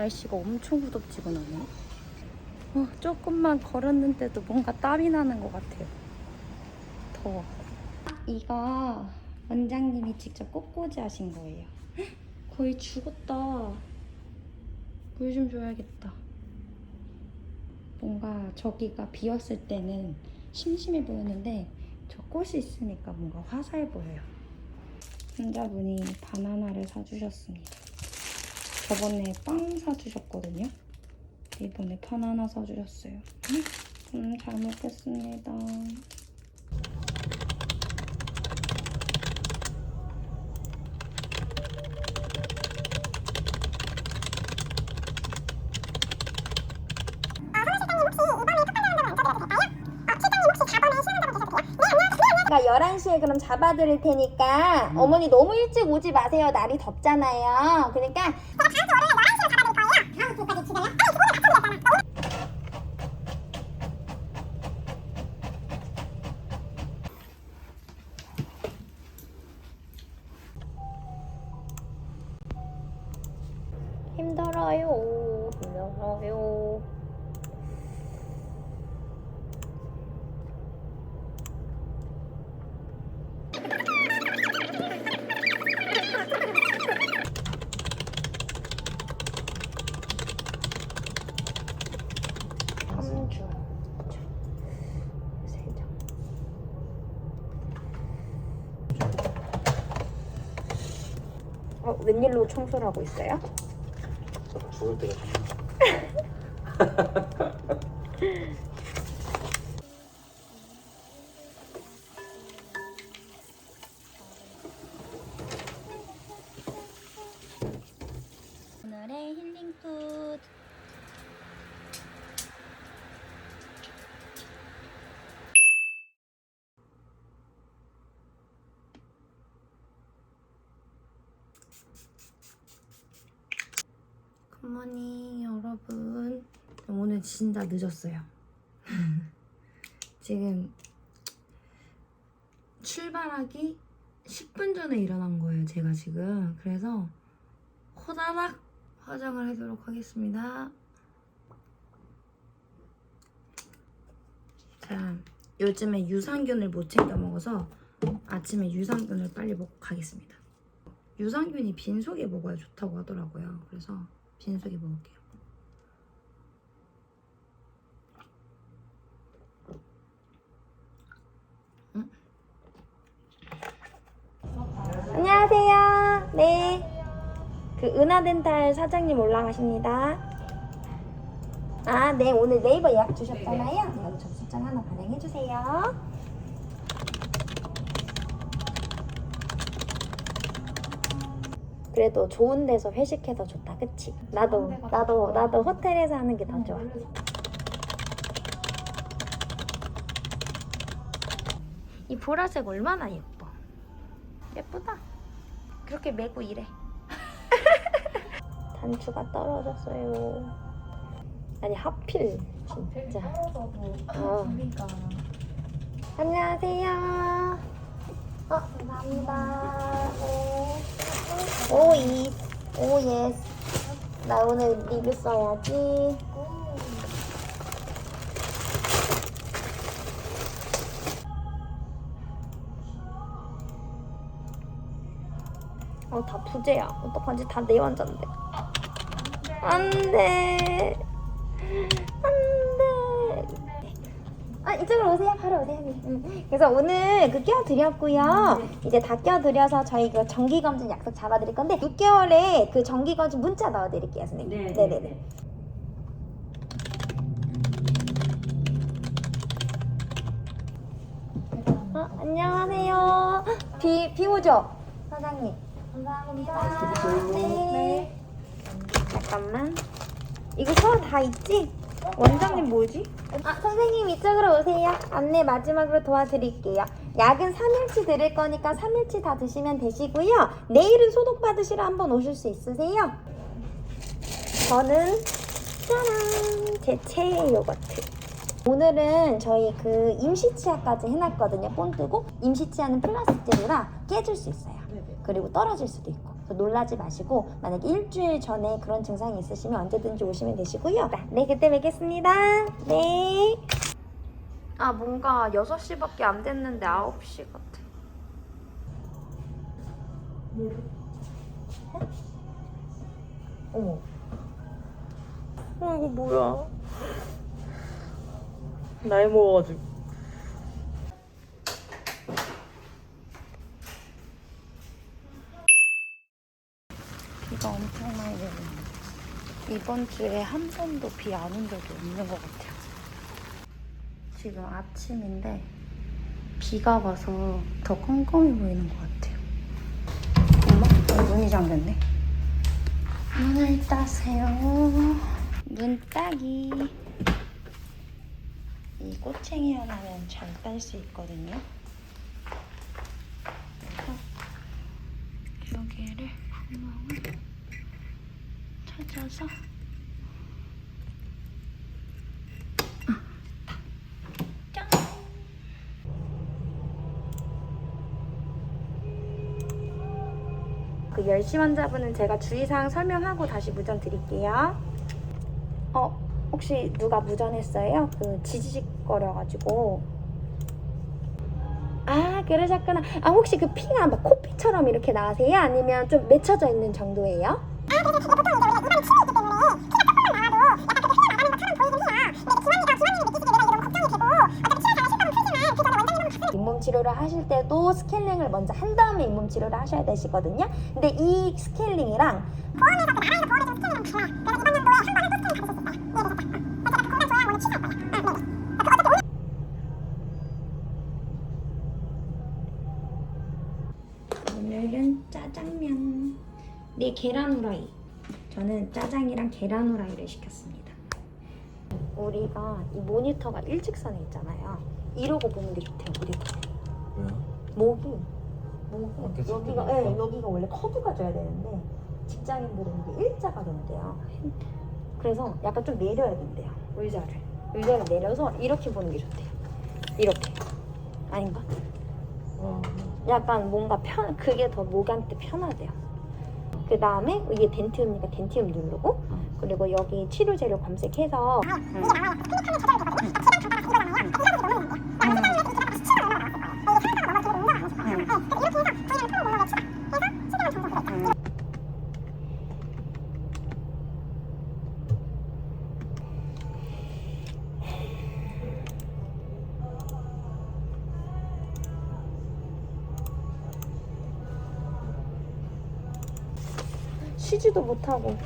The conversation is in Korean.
날씨가 엄청 후덥지근하네. 어, 조금만 걸었는데도 뭔가 땀이 나는 것 같아요. 더워. 이거 원장님이 직접 꽃꽂이 하신 거예요. 헉, 거의 죽었다. 물 좀 줘야겠다. 뭔가 저기가 비었을 때는 심심해 보였는데 저 꽃이 있으니까 뭔가 화사해 보여요. 환자분이 바나나를 사주셨습니다. 저번에 빵 사주셨거든요. 이번에 바나나 사주셨어요. 음, 잘 먹겠습니다. 그러니까 11시에 그럼 잡아드릴 테니까 어머니 너무 일찍 오지 마세요. 날이 덥잖아요. 그러니까 힘들어요. 힘들어요. 세 장. 어, 웬일로 청소를 하고 있어요? 죽을 때가 오늘의 힐링 푸드 굿모닝 여러분 오늘 진짜 늦었어요 지금 출발하기 10분 전에 일어난 거예요 제가 지금 그래서 호다닥 화장을 하도록 하겠습니다. 자, 요즘에 유산균을 못 챙겨 먹어서 아침에 유산균을 빨리 먹고 가겠습니다. 유산균이 빈속에 먹어야 좋다고 하더라고요. 그래서 빈속에 먹을게요. 안녕하세요. 네. 그 은하덴탈 사장님 올라가십니다. 아, 네. 오늘 네이버 예약 주셨잖아요. 네, 여기 접수장 하나 발행해 주세요. 그래도 좋은 데서 회식해서 좋다, 그치? 나도, 나도, 나도 호텔에서 하는 게 더 좋아. 이 보라색 얼마나 예뻐. 예쁘다. 그렇게 메고 이래. 단추가 떨어졌어요. 아니 하필 진짜. 어. 안녕하세요. 어, 감사합니다. 네. 오, 이, 오, 예스. 나 오늘 리뷰 써야지. 어, 다 부재야. 어떡하지? 다내 환자인데. 안 돼. 이쪽으로 오세요. 바로 오세요. 응. 그래서 오늘 그 껴드렸고요. 이제 다 껴드려서 저희 그 정기검진 약속 잡아드릴 건데 6개월에 그 정기검진 문자 넣어드릴게요, 선생님. 네, 네 네 네. 어, 안녕하세요. 비, 비 오죠? 사장님. 감사합니다. 네. 잠깐만. 이거 서다 있지? 원장님 뭐지? 아, 선생님 이쪽으로 오세요. 안내 마지막으로 도와드릴게요. 약은 3일치 드릴 거니까 3일치 다 드시면 되시고요. 내일은 소독 받으시러 한번 오실 수 있으세요? 저는 짜란! 제 최애 요거트. 오늘은 저희 그 임시치아까지 해놨거든요. 본 뜨고 임시치아는 플라스틱으로라 깨질 수 있어요. 그리고 떨어질 수도 있고 놀라지 마시고 만약에 일주일 전에 그런 증상이 있으시면 언제든지 오시면 되시고요. 네, 그때 뵙겠습니다. 네. 아, 뭔가 6시밖에 안 됐는데 9시 같아. 어머. 어 이거 뭐야? 나이 먹어가지고. 비가 엄청 많이 내리네. 이번 주에 한 번도 비 안 온 적이 없는 것 같아요. 지금 아침인데 비가 와서 더 컴컴해 보이는 것 같아요. 엄마, 어, 문이 잠겼네. 문을 따세요. 문 따기. 이 꼬챙이 하나는 잘딸 수 있거든요. 그래서 여기를 구멍을 찾아서 짠! 그 10시 환자분은 제가 주의사항 설명하고 다시 무전 드릴게요. 어, 혹시 누가 무전했어요? 그 지지직거려가지고. 아, 그러셨구나. 아, 혹시 그 피가 막 코피처럼 이렇게 나세요? 아니면 좀 맺혀져 있는 정도예요? 잇몸 치료를 하실 때도 스케일링을 먼저 한 다음에 잇몸 치료를 하셔야 되시거든요. 근데 이 스케일링이랑 오늘은 짜장면. 네 계란 후라이. 저는 짜장이랑 계란 후라이를 시켰습니다. 우리가 이 모니터가 일직선에 있잖아요. 이러고 보는 게 좋대요. 우리가. 목이 목이 아, 그치, 여기가. 예, 여기가 원래 커브가 져야 되는데 직장인들은 이게 일자가 된대요. 그래서 약간 좀 내려야 된대요. 의자를 의자를 내려서 이렇게 보는 게 좋대요. 이렇게 아닌가? 어, 약간 뭔가 편 그게 더 목한테 편하대요. 그 다음에 이게 덴티움이니까 덴티움 누르고 그리고 여기 치료 재료 검색해서 쉬지도 못하고